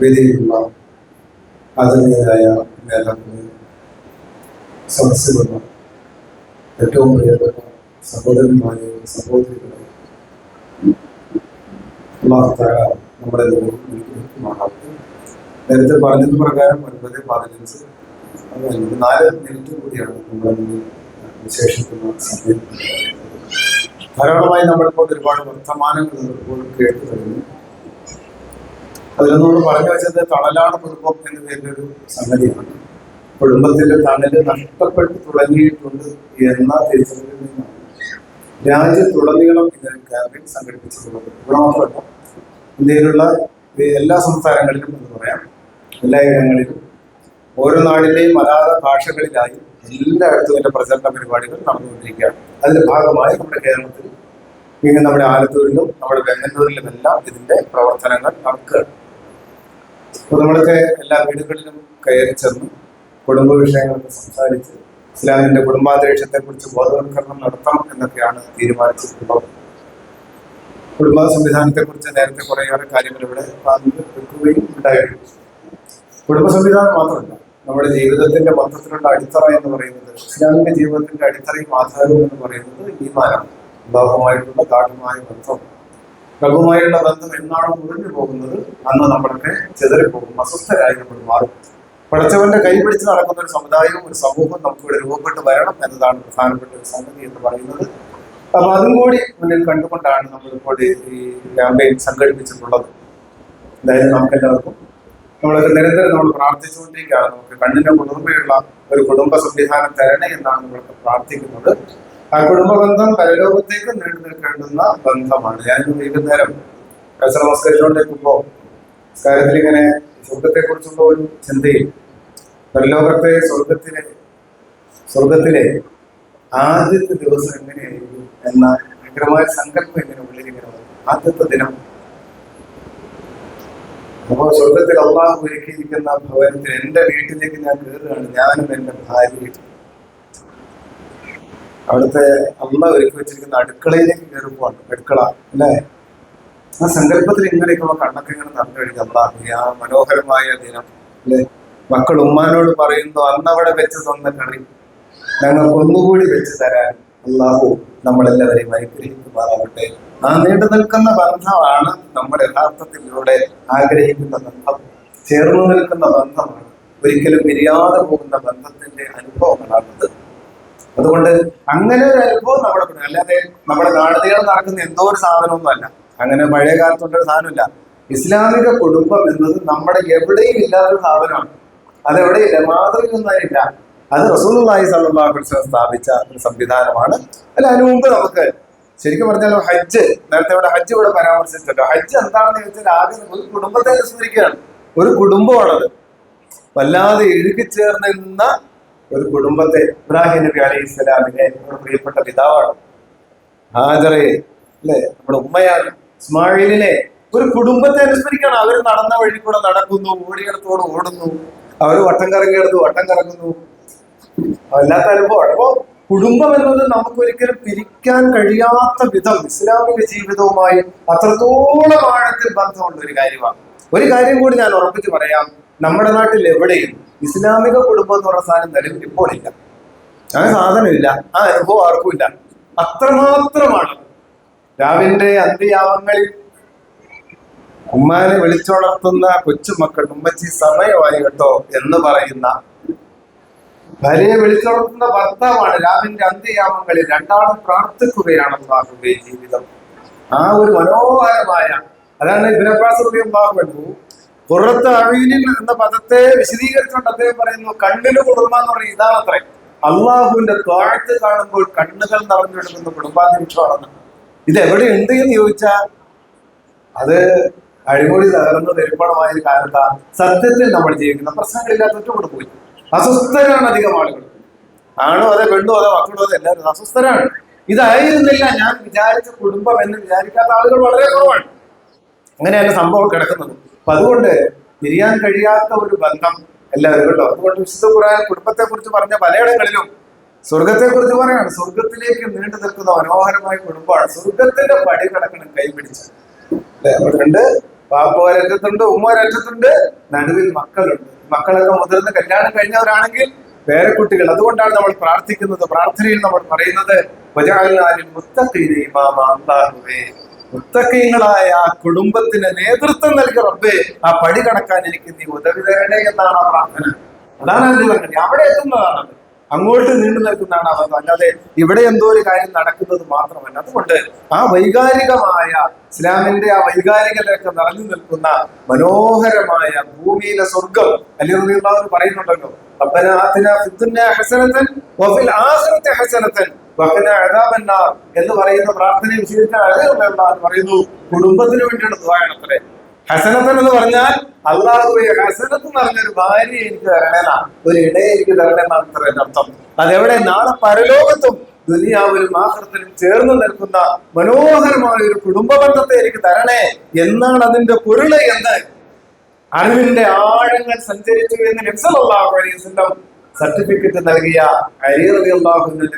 വേദിയിലുള്ള ആദരണീയരായ നേതാക്കളെ സദസ്സുകളും ഏറ്റവും പ്രിയപ്പെട്ട സഹോദരന്മാരെ സഹോദരികളെ അള്ളാഹുത്താല നമ്മുടെ മാറാവട്ടെ. നേരത്തെ പറഞ്ഞത് പ്രകാരം ഒൻപത് പതിനഞ്ച്. നാല് മിനിറ്റ് കൂടിയാണ് നമ്മുടെ വിശേഷിക്കുന്ന സമയം. ധാരാളമായി നമ്മളിപ്പോൾ ഒരുപാട് വർത്തമാനങ്ങൾ ഇപ്പോൾ കേട്ടു കഴിഞ്ഞു. അതിലൊന്നുകൂടെ പറഞ്ഞു വെച്ചത് തണലാണ് കുടുംബം എന്ന പേരിലൊരു സംഗതിയാണ്. കുടുംബത്തിലെ തണൽ നഷ്ടപ്പെട്ടു തുടങ്ങിയിട്ടുണ്ട് എന്ന തിരിച്ചറിവിൽ നിന്നാണ്. രാജ്യത്തുടനീളം ഇതിന് ക്യാമ്പയിൻ സംഘടിപ്പിച്ചിട്ടുള്ളത്. ഇവിടെ മാത്രമല്ല ഇന്ത്യയിലുള്ള എല്ലാ സംസ്ഥാനങ്ങളിലും എന്ന് പറയാം എല്ലാ ഇടങ്ങളിലും ഓരോ നാടിന്റെയും മലയാള ഭാഷകളിലായി എല്ലായിടത്തും ഇതിന്റെ പ്രചരണ പരിപാടികൾ നടന്നുകൊണ്ടിരിക്കുകയാണ്. അതിന്റെ ഭാഗമായി നമ്മുടെ കേരളത്തിൽ പിന്നെ നമ്മുടെ ആലത്തൂരിലും നമ്മുടെ വെങ്ങന്നൂരിലും എല്ലാം ഇതിന്റെ പ്രവർത്തനങ്ങൾ നടക്കുകയാണ്. നമ്മളൊക്കെ എല്ലാ വീടുകളിലും കയറി ചെന്ന് കുടുംബ വിഷയങ്ങളൊക്കെ സംസാരിച്ച് ഇസ്ലാമിന്റെ കുടുംബാന്തരീക്ഷത്തെ കുറിച്ച് ബോധവൽക്കരണം നടത്താം എന്നൊക്കെയാണ് തീരുമാനിച്ചിട്ടുള്ളത്. കുടുംബ സംവിധാനത്തെ കുറിച്ച് നേരത്തെ കുറേയേറെ കാര്യങ്ങൾ ഇവിടെ വെക്കുകയും ഉണ്ടായിരുന്നു. കുടുംബ സംവിധാനം മാത്രമല്ല നമ്മുടെ ജീവിതത്തിന്റെ മൊത്തത്തിലുള്ള അടിത്തറ എന്ന് പറയുന്നത് ഇസ്ലാമിന്റെ ജീവിതത്തിന്റെ അടിത്തറയും ആധാരവും എന്ന് പറയുന്നത് ഈമാനാണ്. അള്ളാഹുമായിട്ടുള്ള ഗാഠമായ ബന്ധം റബ്ബുമായുള്ള ബന്ധം എന്നാണോ മുറിഞ്ഞു പോകുന്നത്? അന്ന് നമ്മളൊക്കെ ചെതറിപ്പോകും അസ്വസ്ഥരായി നമ്മൾ മാറും. പഠിച്ചവന്റെ കൈ പിടിച്ച് നടക്കുന്ന ഒരു സമുദായവും ഒരു സമൂഹം നമുക്ക് ഇവിടെ രൂപപ്പെട്ട് വരണം എന്നതാണ് പ്രധാനപ്പെട്ട ഒരു സംഗതി എന്ന് പറയുന്നത്. അപ്പൊ അതും കൂടി മുന്നിൽ കണ്ടുകൊണ്ടാണ് നമ്മളിപ്പോൾ ഈ ക്യാമ്പയിൻ സംഘടിപ്പിച്ചിട്ടുള്ളത്. എന്തായാലും നമുക്ക് എല്ലാവർക്കും നമ്മളൊക്കെ നിരന്തരം നമ്മൾ പ്രാർത്ഥിച്ചുകൊണ്ടിരിക്കുകയാണ് നമുക്ക് കണ്ണിന്റെ കുളിർമയുള്ള ഒരു കുടുംബ സംവിധാനം തരണേ എന്നാണ് നമ്മളൊക്കെ പ്രാർത്ഥിക്കുന്നത്. ആ കുടുംബ ബന്ധം പരലോകത്തേക്ക് നീണ്ടു നിൽക്കേണ്ടുന്ന ബന്ധമാണ്. ഞാൻ വൈകുന്നേരം കസർ നമസ്കരിച്ചുകൊണ്ടിരിക്കുമ്പോ കാര്യത്തിൽ ഇങ്ങനെ സ്വർഗത്തെ കുറിച്ചുള്ള ഒരു ചിന്തയിൽ പരലോകത്തെ സ്വർഗത്തിലെ സ്വർഗത്തിലെ ആദ്യത്തെ ദിവസം എങ്ങനെയായിരുന്നു എന്ന ഭയങ്കരമായ സങ്കല്പം എങ്ങനെ ഉള്ളിലിങ്ങനെ വന്നു. ആദ്യത്തെ ദിനം. അപ്പൊ സ്വർഗത്തിൽ അള്ളാഹു ഒരുക്കിയിരിക്കുന്ന ഭവനത്തിൽ എന്റെ വീട്ടിലേക്ക് ഞാൻ കയറുകയാണ്. ഞാനും എന്റെ ഭാര്യയും. അവിടുത്തെ അമ്മ ഒരുക്കി വെച്ചിരിക്കുന്ന അടുക്കളയിലേക്ക് കയറുമ്പോൾ അടുക്കള അല്ലേ? ആ സങ്കല്പത്തിൽ ഇങ്ങനെയൊക്കെയുള്ള കണ്ണൊക്കെ ഇങ്ങനെ തന്നു കഴിഞ്ഞു ആ മനോഹരമായ ദിനം അല്ലേ? മക്കൾ ഉമ്മാനോട് പറയുന്നു അന്നവിടെ വെച്ച് തന്ന കറി. ഞങ്ങൾക്ക് ഒന്നുകൂടി വെച്ച് തരാൻ അള്ളാഹു നമ്മളെല്ലാവരെയും അനുഗ്രഹിക്കുമാറാവട്ടെ ആ നീണ്ടു നിൽക്കുന്ന ബന്ധമാണ് നമ്മൾ യഥാർത്ഥത്തിലൂടെ ആഗ്രഹിക്കുന്ന ബന്ധം ചേർന്നു നിൽക്കുന്ന ബന്ധമാണ്. ഒരിക്കലും പിരിയാതെ പോകുന്ന ബന്ധത്തിന്റെ അനുഭവങ്ങളാണത്. അതുകൊണ്ട് അങ്ങനെ ഒരു അനുഭവം നമ്മുടെ അല്ലാതെ നമ്മുടെ നാടുകൾ നടക്കുന്ന എന്തോ ഒരു സാധനമൊന്നും അല്ല അങ്ങനെ പഴയ കാലത്തുള്ള സാധനമില്ല. ഇസ്ലാമിക കുടുംബം എന്നത് നമ്മുടെ എവിടെയും ഇല്ലാത്ത സാധനമാണ്. അതെവിടെയില്ല? മാതൃകയൊന്നുമില്ല അത് റസൂലുള്ളാഹി സ്വല്ലല്ലാഹു അലൈഹി സ്ഥാപിച്ച ഒരു സംവിധാനമാണ്. അല്ല അതിനു മുമ്പ് നമുക്ക് ശരിക്കും പറഞ്ഞാൽ ഹജ്ജ് നേരത്തെ ഇവിടെ ഹജ്ജ് ഇവിടെ പരാമർശിച്ചല്ലോ ഹജ്ജ് എന്താണെന്ന് ചോദിച്ചാൽ ആദ്യം ഒരു കുടുംബത്തെ അനുസ്മരിക്കുകയാണ്. ഒരു കുടുംബമാണത്. വല്ലാതെ ഇഴുകിച്ചേർന്നിരുന്ന ഒരു കുടുംബത്തെ ഇബ്രാഹിം നബി അലൈഹി ഇസ്ലാമിനെ നമ്മുടെ പ്രിയപ്പെട്ട പിതാവാണ്. ഹാജറെ അല്ലെ? നമ്മുടെ ഉമ്മയാണ് ഇസ്മായിലിനെ ഒരു കുടുംബത്തെ അനുസ്മരിക്കണം. അവർ നടന്ന വഴി കൂടെ നടക്കുന്നു ഓടിയിടത്തോട് ഓടുന്നു. അവർ വട്ടം കറങ്ങിയെടുത്ത് വട്ടം കറങ്ങുന്നു. അല്ലാത്ത അനുഭവമാണ്. അപ്പോ കുടുംബം എന്നത് നമുക്ക് ഒരിക്കലും പിരിക്കാൻ കഴിയാത്ത വിധം ഇസ്ലാമിക ജീവിതവുമായി അത്രത്തോളം ആഴത്തിൽ ബന്ധമുള്ള ഒരു കാര്യമാണ്. ഒരു കാര്യം കൂടി ഞാൻ ഉറപ്പിച്ച് പറയാം. നമ്മുടെ നാട്ടിൽ എവിടെയും ഇസ്ലാമിക കുടുംബം എന്ന് പറഞ്ഞ സാധനം നിലവിൽ ഇപ്പോൾ ഇല്ല. ആ സാധനമില്ല. ആ അനുഭവം ആർക്കും ഇല്ല. അത്രമാത്രമാണ് രാവിന്റെ അന്ത്യയാമങ്ങളിൽ ഉമ്മാനെ വിളിച്ചുണർത്തുന്ന കൊച്ചുമക്കൾ ഉമ്മച്ചി സമയമായി കേട്ടോ എന്ന് പറയുന്ന ഭാര്യയെ വിളിച്ചുണർത്തുന്ന ഭർത്താവാണ് രാവിന്റെ അന്ത്യയാമങ്ങളിൽ രണ്ടാളും പ്രാർത്ഥിക്കുകയാണ് അള്ളാഹുബെ ജീവിതം. ആ ഒരു മനോഹരമായ അതാണ് ഇബ്രഹാസു പുറത്ത് അഴീനിൽ എന്ന പദത്തെ വിശദീകരിച്ചുകൊണ്ട് അദ്ദേഹം പറയുന്നു കണ്ണിന് കുളിർമ എന്ന് പറയുന്നത് ഇതാണത്രേ അള്ളാഹുവിന്റെ താഴ്ത്ത് കാണുമ്പോൾ കണ്ണുകൾ നിറഞ്ഞെടുക്കുന്ന കുടുംബാന്തരീക്ഷമാണെന്ന് ഇത് എവിടെ ഉണ്ട് എന്ന് ചോദിച്ചാൽ അത് അഴിമൊഴി തകർന്ന് നിരൂപണമായ ഒരു സത്യത്തിൽ നമ്മൾ ജീവിക്കുന്ന പ്രശ്നങ്ങളില്ലാത്ത ഒറ്റപ്പെട്ടു പോയി. അസ്വസ്ഥരാണ് അധികം ആളുകൾ. ആണോ അതെ പെണ്ണോ അതെ മക്കളോ അതെ എല്ലാവരും? അസ്വസ്ഥരാണ്. ഇതായിരുന്നില്ല. ഞാൻ വിചാരിച്ച കുടുംബം എന്ന് വിചാരിക്കാത്ത ആളുകൾ വളരെ കുറവാണ്. അങ്ങനെയാണ് സംഭവം കിടക്കുന്നത്. അപ്പൊ അതുകൊണ്ട് പിരിയാൻ കഴിയാത്ത ഒരു ബന്ധം എല്ലാവരും കേട്ടോ അതുകൊണ്ട് വിശുദ്ധ ഖുർആൻ കുടുംബത്തെ കുറിച്ച് പറഞ്ഞ പലയിടങ്ങളിലും സ്വർഗത്തെ കുറിച്ച് പറയാണ് സ്വർഗത്തിലേക്ക് നീണ്ടു നിൽക്കുന്ന മനോഹരമായ കുടുംബമാണ്. സ്വർഗത്തിന്റെ പടി കടക്കണം കൈപിടിച്ച് അവിടെയുണ്ട്. പാപ്പ ഒരറ്റത്തുണ്ട് നടുവിൽ മക്കളുണ്ട്. മക്കളൊക്കെ മുതിർന്ന് കല്യാണം കഴിഞ്ഞവരാണെങ്കിൽ വേറെ കുട്ടികൾ. അതുകൊണ്ടാണ് നമ്മൾ പ്രാർത്ഥിക്കുന്നത് പ്രാർത്ഥനയിൽ നമ്മൾ പറയുന്നത് മുത്തഖീന ഇമാമ അല്ലാഹുവേ. മുത്തക്കീങ്ങളായ ആ കുടുംബത്തിന് നേതൃത്വം നൽകി റബ്ബേ ആ പടി കടക്കാൻ നീ ഉദവി തരണേ എന്നാണ് ആ പ്രാർത്ഥന അതാണ് അതിന്റെ പറഞ്ഞത് അവിടെ എത്തുന്നതാണ്. അങ്ങോട്ട് നീണ്ടു നിൽക്കുന്നതാണ് അവൻ. അല്ലാതെ ഇവിടെ എന്തോ ഒരു കാര്യം നടക്കുന്നത് മാത്രമല്ല. അതുകൊണ്ട് ആ വൈകാരികമായ ഇസ്ലാമിന്റെ ആ വൈകാരികതയൊക്കെ നിറഞ്ഞു നിൽക്കുന്ന മനോഹരമായ ഭൂമിയിലെ സ്വർഗം അല്ലെങ്കിൽ പറയുന്നുണ്ടല്ലോ എന്ന് പറയുന്ന പ്രാർത്ഥനയും വിശേഷിച്ചാൽ അഴകുള്ള പറയുന്നു കുടുംബത്തിന് വേണ്ടിയുള്ള ദുആയാണ് അത്രേ. ഹസനത്തൻ എന്ന് പറഞ്ഞാൽ അള്ളാഹുവെ ഹസനത്ത് എന്ന് പറഞ്ഞ ഒരു ഭാര്യ എനിക്ക് തരണേന ഒരു ഇടയെ എനിക്ക് തരണേന്നാണ് അർത്ഥം. അതെവിടെ? നാളെ പരലോകത്തും ദുനിയാവിലും ആഹൃത്തിലും ചേർന്ന് നിൽക്കുന്ന മനോഹരമായ ഒരു കുടുംബ ബന്ധത്തെ എനിക്ക് തരണേ എന്നാണ് അതിന്റെ പൊരുൾ എന്ന് അറിവിന്റെ ആഴങ്ങൾ സഞ്ചരിച്ചു എന്ന് നബ്സല്ലാഹു അലൈഹി സർട്ടിഫിക്കറ്റ് നൽകിയ അരിയറി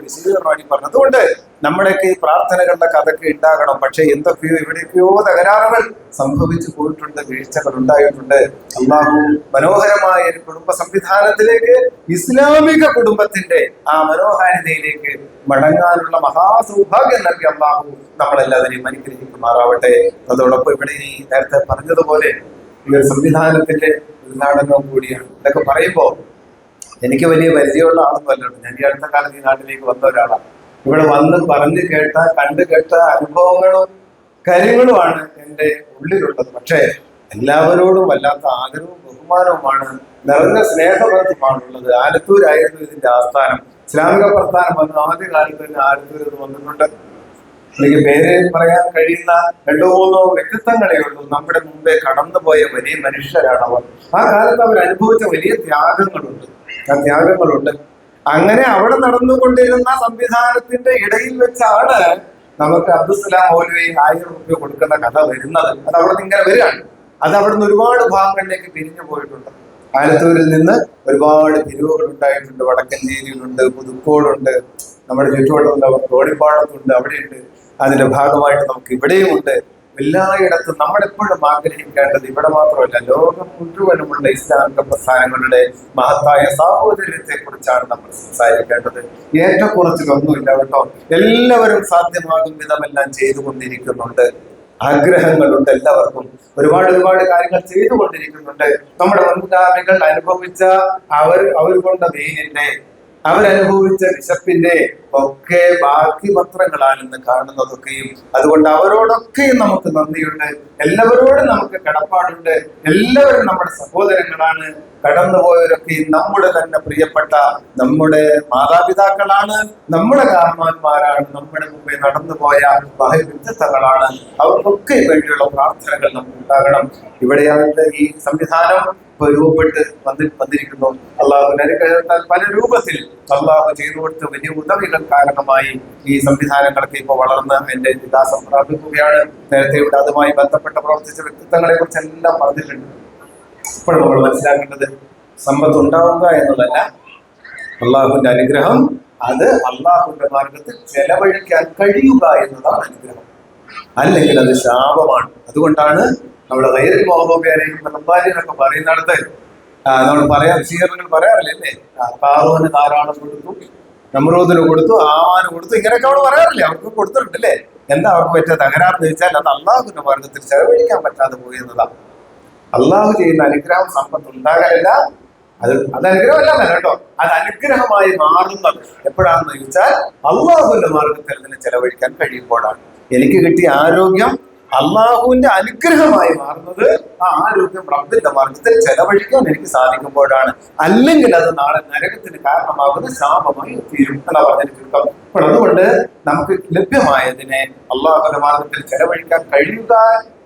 വിശദീകരണമായി പറഞ്ഞു അതുകൊണ്ട് നമ്മുടെയൊക്കെ ഈ പ്രാർത്ഥനകളുടെ കഥയ്ക്ക് ഉണ്ടാകണം. പക്ഷെ എന്തൊക്കെയോ എവിടെയൊക്കെയോ തകരാറുകൾ സംഭവിച്ചു പോയിട്ടുണ്ട് വീഴ്ചകൾ ഉണ്ടായിട്ടുണ്ട്. അള്ളാഹു മനോഹരമായ ഒരു കുടുംബ സംവിധാനത്തിലേക്ക് ഇസ്ലാമിക കുടുംബത്തിന്റെ ആ മനോഹാരിതയിലേക്ക് മടങ്ങാനുള്ള മഹാസൗഭാഗ്യം നൽകി അള്ളാഹു നമ്മളെല്ലാവരെയും അനുഗ്രഹിക്കുമാറാവട്ടെ. അതോടൊപ്പം ഇവിടെ ഈ നേരത്തെ പറഞ്ഞതുപോലെ ഈ ഒരു സംവിധാനത്തിന്റെ ഉദ്ഘാടനവും കൂടിയാണ്. ഇതൊക്കെ പറയുമ്പോൾ എനിക്ക് വലിയ പരിചയമുള്ള ആളൊന്നും അല്ലോ ഞാൻ ഈ അടുത്ത കാലത്ത് ഈ നാട്ടിലേക്ക് വന്ന ഒരാളാണ്. ഇവിടെ വന്ന് പറഞ്ഞു കേട്ട കണ്ടു കേട്ട അനുഭവങ്ങളും കാര്യങ്ങളുമാണ് എന്റെ ഉള്ളിലുള്ളത്. പക്ഷേ എല്ലാവരോടും വല്ലാത്ത ആദരവും ബഹുമാനവുമാണ് നിറഞ്ഞ സ്നേഹബന്ധമാണുള്ളത് ആലത്തൂരായിരുന്നു ഇതിന്റെ ആസ്ഥാനം. ഇസ്ലാമിക പ്രസ്ഥാനം വന്ന ആദ്യ കാലത്ത് തന്നെ ആലത്തൂർ ഇത് വന്നിട്ടുണ്ട്. എനിക്ക് പേര് പറയാൻ കഴിയുന്ന രണ്ടോ മൂന്നോ വ്യക്തിത്വങ്ങളെ ഉള്ളൂ. നമ്മുടെ മുമ്പേ കടന്നുപോയ വലിയ മനുഷ്യരാണ് അവർ ആ കാലത്ത് അവർ അനുഭവിച്ച വലിയ ത്യാഗങ്ങളുണ്ട്. ആ ത്യാഗങ്ങളുണ്ട്. അങ്ങനെ അവിടെ നടന്നുകൊണ്ടിരുന്ന സംവിധാനത്തിന്റെ ഇടയിൽ വെച്ചാണ് നമുക്ക് അബ്ദുസലാം മൗലവി ആയിരം റുപ്യ കൊടുക്കുന്ന കഥ വരുന്നത്. അത് അവിടെ നിന്ന് ഇങ്ങനെ വരികയാണ്. അത് അവിടെ നിന്ന് ഒരുപാട് ഭാഗങ്ങളിലേക്ക് പിരിഞ്ഞു പോയിട്ടുണ്ട്. ആലത്തൂരിൽ നിന്ന് ഒരുപാട് പിരിവുകൾ ഉണ്ടായിട്ടുണ്ട്. വടക്കഞ്ചേരിയിലുണ്ട് പുതുക്കോടുണ്ട് നമ്മുടെ ചുറ്റുവട്ടത്തുള്ള തോണിപ്പാടത്തുണ്ട് അവിടെയുണ്ട്. അതിന്റെ ഭാഗമായിട്ട് നമുക്ക് ഇവിടെയും ഉണ്ട് എല്ലായിടത്തും നമ്മളെപ്പോഴും ആഗ്രഹിക്കേണ്ടത് ഇവിടെ മാത്രമല്ല ലോകം മുഴുവനുമുള്ള ഇസ്ലാമിക പ്രസ്ഥാനങ്ങളുടെ മഹത്തായ സാഹോദര്യത്തെ കുറിച്ചാണ് നമ്മൾ സംസാരിക്കേണ്ടത്. ഏറ്റക്കുറച്ചിലൊന്നുമില്ല കേട്ടോ. എല്ലാവരും സാധ്യമാകും വിധമെല്ലാം ചെയ്തുകൊണ്ടിരിക്കുന്നുണ്ട്. ആഗ്രഹങ്ങളുണ്ട് എല്ലാവർക്കും. ഒരുപാട് ഒരുപാട് കാര്യങ്ങൾ ചെയ്തുകൊണ്ടിരിക്കുന്നുണ്ട്. നമ്മുടെ മുൻഗാമികൾ അനുഭവിച്ച അവർ അവർ കൊണ്ട വെയിലിന്റെ അവരനുഭവിച്ച വിശപ്പിന്റെ ഒക്കെ ബാക്കി പത്രങ്ങളാണ് ഇന്ന് കാണുന്നതൊക്കെയും. അതുകൊണ്ട് അവരോടൊക്കെയും നമുക്ക് നന്ദിയുണ്ട്. എല്ലാവരോടും നമുക്ക് കടപ്പാടുണ്ട്. എല്ലാവരും നമ്മുടെ സഹോദരങ്ങളാണ്. കടന്നുപോയവരൊക്കെയും നമ്മുടെ തന്നെ പ്രിയപ്പെട്ട നമ്മുടെ മാതാപിതാക്കളാണ് നമ്മുടെ കാർമാന്മാരാണ് നമ്മുടെ മുമ്പേ നടന്നുപോയ ബഹുവിദ്യത്തകളാണ് അവർക്കൊക്കെ വേണ്ടിയുള്ള പ്രാർത്ഥനകൾ നമുക്ക് ഉണ്ടാകണം ഇവിടെയാണ് ഈ സംവിധാനം രൂപപ്പെട്ട് വന്നി വന്നിരിക്കുന്നു. അള്ളാഹു പല രൂപത്തിൽ അള്ളാഹു ചെയ്തു കൊടുത്ത വലിയ ഉദവികൾ കാരണമായി ഈ സംവിധാനങ്ങളൊക്കെ ഇപ്പോൾ വളർന്ന് അതിന്റെ വികാസം പ്രാപിക്കുകയാണ്. നേരത്തെ ഇവിടെ അതുമായി ബന്ധപ്പെട്ട് പ്രവർത്തിച്ച വ്യക്തിത്വങ്ങളെ കുറിച്ച് എല്ലാം പറഞ്ഞിട്ടുണ്ട്. ഇപ്പോൾ നമ്മൾ മനസ്സിലാക്കേണ്ടത്. സമ്പത്ത് ഉണ്ടാവുക എന്നുള്ളതല്ല അള്ളാഹുവിന്റെ അനുഗ്രഹം. അത് അള്ളാഹുവിന്റെ മാർഗത്തിൽ ചെലവഴിക്കാൻ കഴിയുക എന്നതാണ് അനുഗ്രഹം. അല്ലെങ്കിൽ അത് ശാപമാണ്. അതുകൊണ്ടാണ് നമ്മുടെ വൈദ്യുതി മോഹോബിയാരെയും റബ്ബാനെയൊക്കെ പറയുന്നിടത്ത് നമ്മൾ പറയാൻ സ്വീകരണങ്ങൾ പറയാറില്ലേ അല്ലേ? ആ, കാറൂന് ധാരാളം കൊടുത്തു നമ്രൂദിന് കൊടുത്തു ആവാന് കൊടുത്തു ഇങ്ങനെയൊക്കെ അവിടെ പറയാറില്ലേ? അവർക്ക് കൊടുത്തിട്ടുണ്ട് അല്ലേ? എന്താ അവർക്ക് പറ്റിയ തകരാറെന്ന് വെച്ചാൽ അത് അള്ളാഹുവിന്റെ മാർഗത്തിൽ ചെലവഴിക്കാൻ പറ്റാതെ പോയി എന്നതാണ്. അള്ളാഹു ചെയ്യുന്ന അനുഗ്രഹം സമ്പത്ത് ഉണ്ടാകാനില്ല അത് അത് അനുഗ്രഹമല്ല കേട്ടോ. അത് അനുഗ്രഹമായി മാറുന്നത്. എപ്പോഴാണെന്ന് ചോദിച്ചാൽ അള്ളാഹുവിന്റെ മാർഗത്തിൽ അതിനെ ചെലവഴിക്കാൻ കഴിയുമ്പോഴാണ്. എനിക്ക് കിട്ടിയ ആരോഗ്യം അള്ളാഹുവിന്റെ അനുഗ്രഹമായി മാറുന്നത് ആ ആരോഗ്യം റബ്ബിന്റെ മാർഗത്തിൽ ചെലവഴിക്കാൻ എനിക്ക് സാധിക്കുമ്പോഴാണ്. അല്ലെങ്കിൽ അത് നാളെ നരകത്തിന് കാരണമാകുന്ന ശാപമായി തീരും. ചുരുക്കം അപ്പോൾ അതുകൊണ്ട് നമുക്ക് ലഭ്യമായതിനെ അള്ളാഹുവിന്റെ മാർഗത്തിൽ ചെലവഴിക്കാൻ കഴിയുക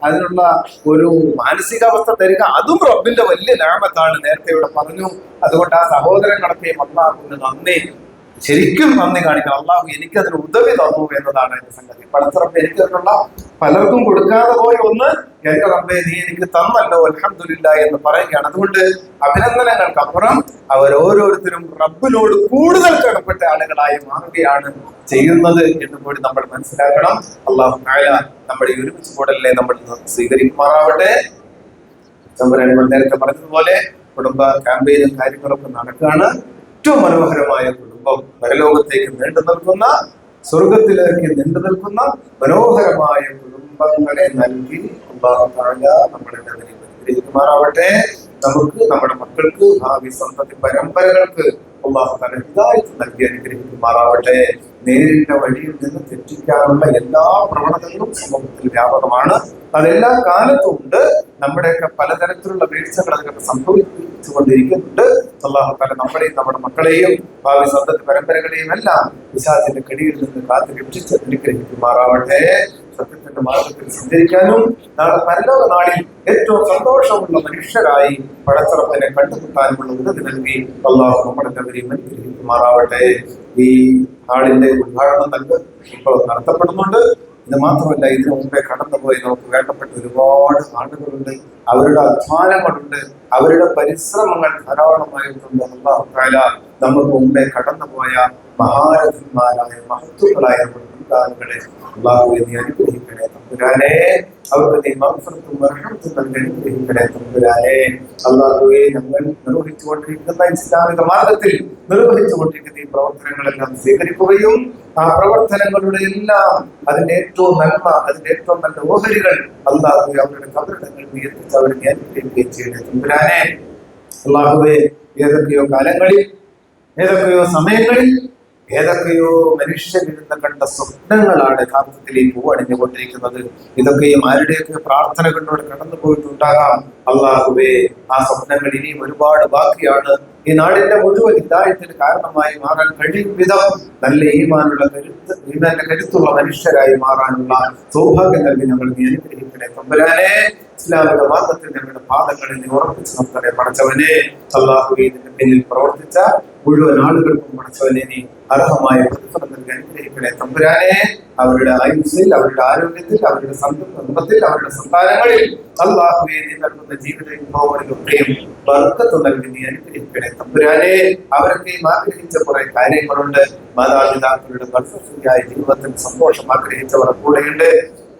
അതിനുള്ള ഒരു മാനസികാവസ്ഥ തരിക അതും റബ്ബിന്റെ വലിയ ലാഭത്താണ് നേരത്തെ ഇവിടെ പറഞ്ഞു. അതുകൊണ്ട് ആ സഹോദരങ്ങളൊക്കെയും അള്ളാഹുവിന് നന്ദി. ശരിക്കും നന്ദി കാണിക്കണം അള്ളാഹു എനിക്കതിന് ഉദവി തന്നു എന്നതാണ് എന്റെ സംഗതി. പടച്ച റബ്ബെ എനിക്കതിനുള്ള പലർക്കും കൊടുക്കാതെ പോയി ഒന്ന് എന്റെ റബ്ബെ നീ എനിക്ക് തന്നല്ലോ അലഹമില്ല എന്ന് പറയുകയാണ്. അതുകൊണ്ട് അഭിനന്ദനങ്ങൾക്ക് അഭിനന്ദനങ്ങൾക്കപ്പുറം അവരോരോരുത്തരും റബ്ബിനോട് കൂടുതൽ കടപ്പെട്ട ആളുകളായി മാറുകയാണ് ചെയ്യുന്നത് എന്ന് കൂടി നമ്മൾ മനസ്സിലാക്കണം. അള്ളാഹു ആയ നമ്മുടെ ഈ ഒരുമിച്ച് കൂടലിനെ നമ്മൾ സ്വീകരിക്കുമാറാവട്ടെ. നേരത്തെ പറഞ്ഞതുപോലെ കുടുംബ ക്യാമ്പയിനും കാര്യങ്ങളൊക്കെ നടക്കുകയാണ്. ഏറ്റവും മനോഹരമായ കുടുംബം പരലോകത്തേക്ക് നീണ്ടു നിൽക്കുന്ന സ്വർഗത്തിലേക്ക് നീണ്ടു നിൽക്കുന്ന മനോഹരമായ കുടുംബങ്ങളെ നൽകി നമ്മുടെ അനുഗ്രഹിക്കുമാറാവട്ടെ. നമുക്ക് നമ്മുടെ മക്കൾക്ക് ഭാവി സന്തതി പരമ്പരകൾക്ക് അള്ളാഹു തന്നെ ഇതായിട്ട് നൽകി അനുഗ്രഹിക്കുമാറാവട്ടെ. നേരിന്റെ വഴിയിൽ നിന്ന് തെറ്റിക്കാനുള്ള എല്ലാ പ്രവണതകളും സമൂഹത്തിൽ വ്യാപകമാണ്. അതെല്ലാ കാലത്തും ഉണ്ട്. നമ്മുടെയൊക്കെ പലതരത്തിലുള്ള വീഴ്ചകൾ അതിനൊക്കെ സംഭവിച്ചുകൊണ്ടിരിക്കുന്നുണ്ട്. അള്ളാഹു താല നമ്മളെയും നമ്മുടെ മക്കളെയും ഭാവി സന്തതി പരമ്പരകളെയും എല്ലാം വിശാഖിന്റെ കടിയിൽ നിന്ന് കാത്തു രക്ഷിച്ച് അനുഗ്രഹിക്കുമാറാവട്ടെ. സത്യത്തിന്റെ മാർഗത്തിൽ സഞ്ചരിക്കാനും നാളെ പരലോക നാളിൽ ഏറ്റവും സന്തോഷമുള്ള മനുഷ്യരായി പഴച്ചറപ്പിനെ കണ്ടുമുട്ടാനുമുള്ള ഉന്നതി നൽകി അള്ളാഹു നമ്മുടെ നഗരിയും അനുഗ്രഹിക്കുമാറാവട്ടെ ഈ നാളിന്റെ ഉദ്ഘാടനം തന്നെ ഇപ്പോൾ നടത്തപ്പെടുന്നുണ്ട്. ഇത് മാത്രമല്ല ഇതിനു മുമ്പേ കടന്നുപോയി നമുക്ക് വേണ്ടപ്പെട്ട ഒരുപാട് ആളുകളുണ്ട്. അവരുടെ അധ്വാനങ്ങളുണ്ട്. അവരുടെ പരിശ്രമങ്ങൾ ധാരാളമായിട്ടുണ്ട് അള്ളാഹു നമുക്ക് മുമ്പേ കടന്നുപോയ മഹാരഥന്മാരായ മഹത്വങ്ങളായ മുൻഗാമികളെ അള്ളാഹുവെ നീ അനുഗ്രഹിക്കണേ തമ്പുരാനെ അവർക്ക് നീ മഹത്വത്തും മർഹത്തും അനുഗ്രഹിക്കണേ തമ്പുരാനെ. അള്ളാഹുവെ ഞങ്ങൾ നിർവഹിച്ചുകൊണ്ടിരിക്കുന്ന ഇസ്ലാമിക മാർഗത്തിൽ നിർവഹിച്ചുകൊണ്ടിരിക്കുന്ന ഈ പ്രവർത്തനങ്ങളെല്ലാം സ്വീകരിക്കുകയും ആ പ്രവർത്തനങ്ങളുടെ എല്ലാം അതിന്റെ ഏറ്റവും നന്മ അതിന്റെ ഏറ്റവും നല്ല ഓഹരികൾ അള്ളാഹു അവരുടെ കബറിടങ്ങൾ നീ എത്തിച്ച് അവരെ നീ അനുഗ്രഹിക്കുകയും ചെയ്യണേ തമ്പുരാനെ. അള്ളാഹുവെ ഏതൊക്കെയോ കാലങ്ങളിൽ ഏതൊക്കെയോ സമയങ്ങളിൽ ഏതൊക്കെയോ മനുഷ്യരിരുന്ന് കണ്ട സ്വപ്നങ്ങളാണ് യഥാർത്ഥത്തിൽ ഈ പൂവണിഞ്ഞുകൊണ്ടിരിക്കുന്നത്. ഇതൊക്കെയും ആരുടെയൊക്കെ പ്രാർത്ഥനകളിലൂടെ കടന്നു പോയിട്ടുണ്ടാകാം? അള്ളാഹുവേ ആ സ്വപ്നങ്ങൾ ഇനിയും ഒരുപാട് ബാക്കിയാണ്. ഈ നാടിന്റെ മുഴുവൻ ഇതായത്തിന് കാരണമായി മാറാൻ കഴിയും വിധം നല്ല ഈമാനുള്ള കരുത്ത് ഈമാന്റെ കരുത്തുള്ള മനുഷ്യരായി മാറാനുള്ള സൗഭാഗ്യം നൽകി ഞങ്ങൾ നീ അനുഗ്രഹിക്കണേ. തമ്പുരാനെ ഇസ്ലാമിക മാർഗത്തിൽ ഞങ്ങളുടെ പാദങ്ങളിൽ നീ ഉറപ്പിച്ച് നിർത്തണേ പടച്ചവനെ അള്ളാഹുവെ പിന്നിൽ പ്രവർത്തിച്ച മുഴുവൻ ആളുകൾക്കും പടച്ചവനെ നീ അർഹമായ പ്രതിഫലം നൽകി അനുഗ്രഹിക്കണേ. തമ്പുരാനെ അവരുടെ ആയുസ്സിൽ അവരുടെ ആരോഗ്യത്തിൽ അവരുടെ സന്തോഷത്തിൽ അവരുടെ സന്താനങ്ങളിൽ അള്ളാഹുവെ നീ നൽകുന്ന ജീവിത വിഭവങ്ങളിലൊക്കെയും ബർക്കത്ത് നൽകി നീ അനുഗ്രഹിക്കണേ. തമ്പുരാനെ അവരൊക്കെയും ആഗ്രഹിച്ച കുറെ കാര്യങ്ങളുണ്ട്. മാതാപിതാക്കളുടെ ബർക്കത്തിയായ ജീവിതത്തിൽ സന്തോഷം ആഗ്രഹിച്ചവർ കൂടെയുണ്ട്.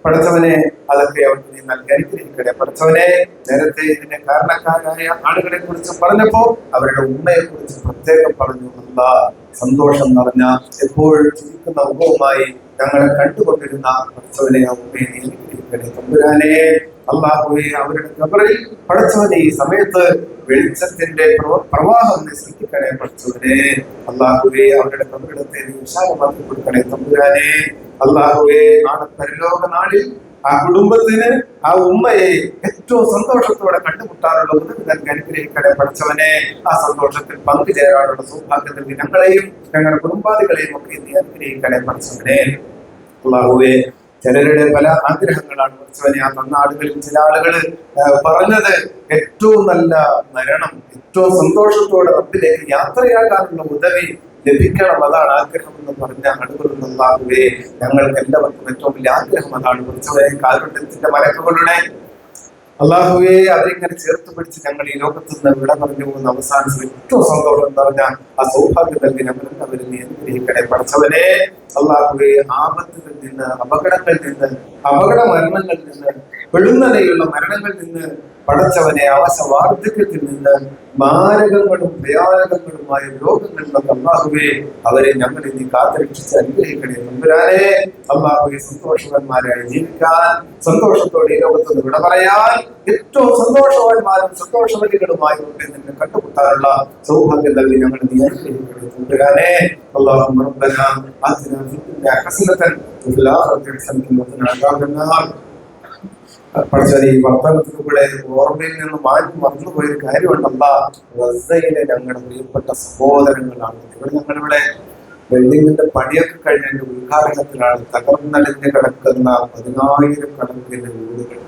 പഠിച്ചവനെ അതൊക്കെ അവർക്ക് നീ നൽകി അനുഗ്രഹിക്കണെ. പഠിച്ചവനെ നേരത്തെ ഇതിന്റെ കാരണക്കാരായ ആളുകളെ കുറിച്ച് പറഞ്ഞപ്പോ അവരുടെ ഉമ്മയെ കുറിച്ച് പ്രത്യേകം പറഞ്ഞു അല്ല സന്തോഷം നിറഞ്ഞ എപ്പോഴും മുഖവുമായി ഞങ്ങളെ കണ്ടുകൊണ്ടിരുന്ന പഠിച്ചവനെ തമ്പുരാനെ അള്ളാഹുവെ അവരുടെ കബറിൽ പഠിച്ചവനെ ഈ സമയത്ത് വെളിച്ചത്തിന്റെ പ്രവ- പ്രവാഹം സൃഷ്ടിക്കണേ പഠിച്ചവനെ അള്ളാഹുവെ അവരുടെ കബറിടത്തെ നീ വിശാലമാക്കി കൊടുക്കണേ തമ്പുരാനെ. അള്ളാഹുവെ നാളെ പരലോക നാളിൽ ആ കുടുംബത്തിന് ആ ഉമ്മയെ ഏറ്റവും സന്തോഷത്തോടെ കണ്ടുമുട്ടാനുള്ള ഉദവി നൽകാൻ അനുഗ്രഹിക്കണേ പഠിച്ചവനെ ആ സന്തോഷത്തിൽ പങ്കുചേരാനുള്ള സൗഭാഗ്യത്തിൽ ഞങ്ങളെയും ഞങ്ങളുടെ കുടുംബാദികളെയും ഒക്കെ നീ അനുഗ്രഹിക്കണേ പഠിച്ചവനെ. അള്ളാഹുവെ ചിലരുടെ പല ആഗ്രഹങ്ങളാണ് പഠിച്ചവനെ. ആ തന്ന ചില ആളുകൾ പറഞ്ഞത് ഏറ്റവും നല്ല മരണം ഏറ്റവും സന്തോഷത്തോടെ റബ്ബിലേക്ക് യാത്രയാകാനുള്ള ഉദവി ലഭിക്കണം അതാണ് ആഗ്രഹം എന്ന് പറഞ്ഞ ആളുകളുണ്ടാകുകയെ ഞങ്ങൾക്ക് എല്ലാവർക്കും ഏറ്റവും വലിയ ആഗ്രഹം. അതാണ് കാരുണ്യത്തിന്റെ മരക്കുകളുടെ അള്ളാഹുവെ അവരിങ്ങനെ ചേർത്ത് പിടിച്ച് ഞങ്ങൾ ഈ ലോകത്ത് നിന്ന് വിട പറഞ്ഞു പോകുന്ന അവസാനത്തിൽ ഏറ്റവും സന്തോഷം എന്ന് പറഞ്ഞാൽ ആ സൗഭാഗ്യം നൽകി ഞങ്ങൾ അവരിൽ അനുഗ്രഹിക്കണേ പഠിച്ചവനെ അള്ളാഹുവെ ആപത്തുകളിൽ നിന്ന് അപകടങ്ങളിൽ നിന്ന് അപകട മരണങ്ങളിൽ നിന്ന് പെടുന്നലയുള്ള മരണങ്ങളിൽ നിന്ന് പടച്ചവനെ അവശ വാർദ്ധക്യത്തിൽ നിന്ന് മാരകങ്ങളും ഭയാനകങ്ങളുമായ രോഗങ്ങളിൽ നിന്ന് അള്ളാഹുവെ അവരെ ഞങ്ങളെ നീ കാത്തുരക്ഷിച്ച് അനുഗ്രഹിക്കണേ നമ്പുരാനെ അള്ളാഹുവെ സന്തോഷവാന്മാരായി ജീവിക്കാൻ സന്തോഷത്തോടെ ഈ ലോകത്ത് നിന്ന് വിട പറയാൻ ഏറ്റവും സന്തോഷവാന്മാരും സന്തോഷവതികളുമായി കൊണ്ട് നിന്നെ കണ്ടുമുട്ടാനുള്ള സൗഭാഗ്യം നൽകി ഞങ്ങൾ നീ അനുഗ്രഹിക്കണേ നമ്പുരാനെ اللهم ربنا آتنا في الدنيا حسنة وفي الآخرة حسنة وقنا عذاب النار പഠിച്ചാൽ ഈ വർത്തമാനത്തിലൂടെ ഓർമ്മയിൽ നിന്ന് മാറ്റി മറന്നുപോയ ഒരു കാര്യമുണ്ടല്ല. റസയിലെ ഞങ്ങളുടെ പ്രിയപ്പെട്ട സഹോദരങ്ങളാണ്. ഇവിടെ ഞങ്ങളിവിടെ ബിൽഡിങ്ങിന്റെ പണിയൊക്കെ കഴിഞ്ഞതിന്റെ ഉദ്ഘാടനത്തിലാണ് തകർന്നലിഞ്ഞ് കിടക്കുന്ന പതിനായിരക്കണക്കിന് വീടുകൾ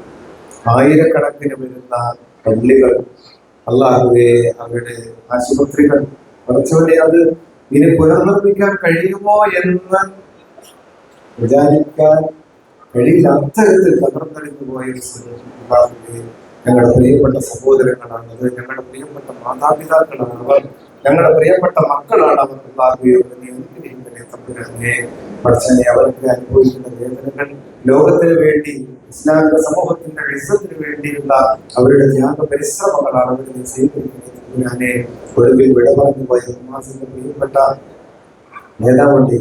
ആയിരക്കണക്കിന് വരുന്ന പള്ളികൾ. അല്ലാതെ അവരുടെ ആശുപത്രികൾ. കുറച്ചുകൂടി അത് ഇനി പുനർനിർമ്മിക്കാൻ കഴിയുമോ എന്ന് വിചാരിക്കാൻ കഴിയില്ല അത്തരത്തിൽ തകർന്നടിഞ്ഞു പോയ ഒരു ഞങ്ങളുടെ പ്രിയപ്പെട്ട സഹോദരങ്ങളാണ് അത് ഞങ്ങളുടെ പ്രിയപ്പെട്ട മാതാപിതാക്കളാണ് അവർ ഞങ്ങളുടെ പ്രിയപ്പെട്ട മക്കളാണ് അവർ തമ്പുരാനെ പഠിച്ചനെ അവർക്ക് അനുഭവിക്കുന്ന വേദനകൾ ലോകത്തിന് വേണ്ടി ഇസ്ലാമിക സമൂഹത്തിന്റെ ഇസ്സത്തിന് വേണ്ടിയുള്ള അവരുടെ ത്യാഗ പരിശ്രമങ്ങളാണ് അവർ ചെയ്തിരിക്കുന്നത് ഞാനെ ഒടുവിൽ വിട പറഞ്ഞു പോയ ഉമ്മാസിന്റെ പ്രിയപ്പെട്ട നേതാവുണ്ട്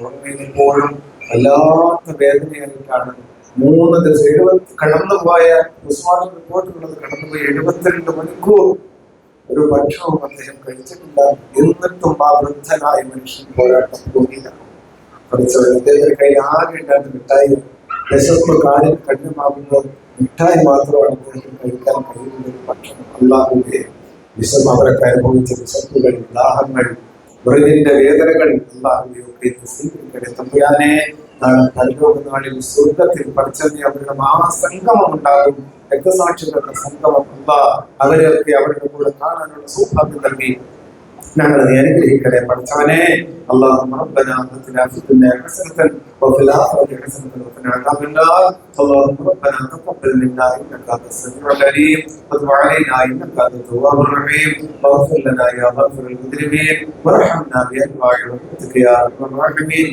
ഓർമ്മയിലെപ്പോഴും വല്ലാത്ത വേദനയായിട്ടാണ് മൂന്ന് ദിവസം എഴുപത്തി കടന്നുപോയ ഉസ്മാൻ റിപ്പോർട്ടുള്ളത് കടന്നുപോയ എഴുപത്തിരണ്ട് മണിക്കൂർ ഒരു ഭക്ഷണവും അദ്ദേഹം കഴിച്ചിട്ടില്ല. എന്നിട്ടും ആ വൃദ്ധനായ മനുഷ്യൻ പോരാട്ടം തോന്നിയില്ല അദ്ദേഹത്തിന്റെ കയ്യിൽ ആകെ ഉണ്ടായിരുന്ന മിഠായി വിശപ്പ് കാലിൽ കഠിനമാകുമ്പോൾ മിഠായി മാത്രമാണ് അദ്ദേഹത്തിന് കഴിക്കാൻ കഴിയുന്ന ഒരു ഭക്ഷണം അല്ലാതെ വിശപ്പ് അവരൊക്കെ അനുഭവിച്ച വിശപ്പുകൾ ദാഹങ്ങൾ മൃഗിന്റെ വേദനകൾ അല്ലാഹുവിയൊക്കെ സ്വീകരിക്കട്ടെ. തമ്പുരാനെ നാളെ പരലോക നാളിൽ സ്വർഗത്തിൽ പഠിച്ചതിന് അവരുടെ മഹാസംഗമം ഉണ്ടാകും. രക്തസാക്ഷികളുടെ സംഗമം അല്ല അവരെയൊക്കെ അവരുടെ കൂടെ കാണാനുള്ള സൗഭാഗ്യം നൽകി. ഞങ്ങളെ നീ അനുഗ്രഹിക്കട്ടെ പഠിച്ചവനെ اللهم ربنا آتنا في الدنيا حسنة وفي الآخرة حسنة وقنا عذاب النار اللهم ربنا تقبل منا إنك أنت السميع العليم وتب علينا إنك أنت التواب الرحيم واغفر لنا يا غافر المذنبين وارحمنا بأنواع رحمتك يا أرحم الراحمين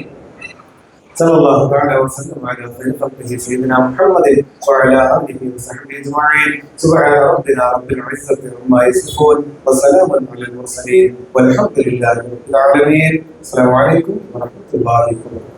صلى الله تعالى وسلم على خير خلقه سيدنا محمد وعلى آله وصحبه أجمعين. سبحان ربنا رب العزة عما يصفون وسلام على المرسلين والحمد لله رب العالمين. السلام عليكم ورحمة الله وبركاته.